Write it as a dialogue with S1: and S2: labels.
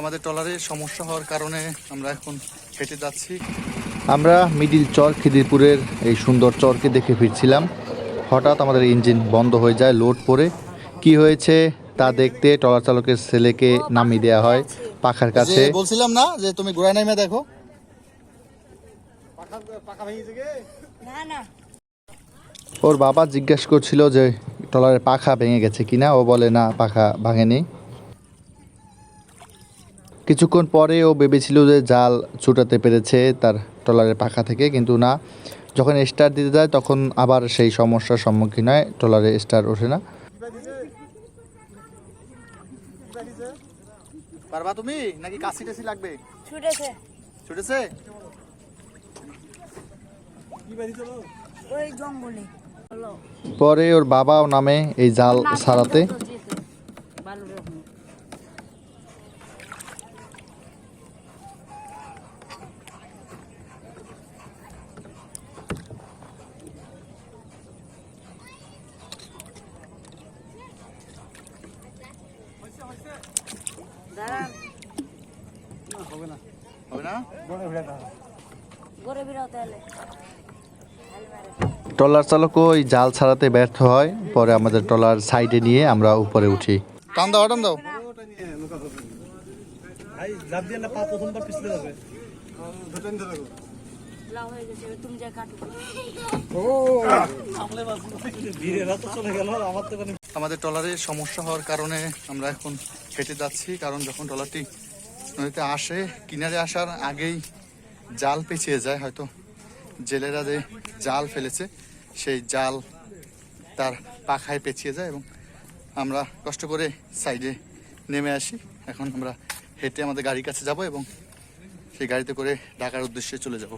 S1: আমাদের ট্রলারে সমস্যা হওয়ার কারণে আমরা এখন হেঁটে যাচ্ছি।
S2: আমরা মিডিল চর খিদিরপুরের এই সুন্দর চরকে দেখে ফিরছিলাম। হঠাৎ আমাদের ইঞ্জিন বন্ধ হয়ে যায় লোড পড়ে। কি হয়েছে তা দেখতে ট্রলার চালকের ছেলেকে নামিয়ে দেওয়া হয় পাখার কাছে।
S1: বলছিলাম না যে তুমি গোড়ায় নামে দেখো।
S3: না না।
S2: ওর বাবা জিজ্ঞাসা করছিল যে ট্রলারের পাখা ভেঙে গেছে কিনা ও বলে না পাখা ভাঙেনি। কিছুক্ষণ পরে ও ভেবেছিল যে জাল ছুটাতে পেরেছে তার ট্রলারের পাখা থেকে কিন্তু না। যখন স্টার দিতে যায় তখন আবার সেই সমস্যার সম্মুখীন হয় ট্রলারে স্টার ওঠে না।
S1: পারবা তুমি? নাকি কাশি টাসি লাগবে?
S3: ছুটেছে।
S1: ছুটেছে?
S3: ওই জঙ্গলে।
S2: পরে ওর বাবাও নামে এই জাল
S3: দাঁড়ান।
S1: হবে না
S3: গড়ে বিরাও তাহলে
S2: ট্রলার চালক ওই জাল ছাড়াতে ব্যর্থ হয়। পরে আমাদের ট্রলার সাইডে নিয়ে আমরা উপরে উঠি।
S1: টান দাও টান দাও।
S3: হয়ে কাটো।
S1: আমাদের ট্রলারে সমস্যা হওয়ার কারণে আমরা এখন হেঁটে যাচ্ছি কারণ যখন ট্রলারটি নদীতে আসে কিনারে আসার আগেই জাল পেঁচিয়ে যায় হয়তো। জেলেরা যে জাল ফেলেছে, সেই জাল তার পাখায় পেঁচিয়ে যায় এবং আমরা কষ্ট করে সাইডে নেমে আসি। এখন আমরা হেঁটে আমাদের গাড়ির কাছে যাব এবং সেই গাড়িতে করে ঢাকার উদ্দেশ্যে চলে যাব।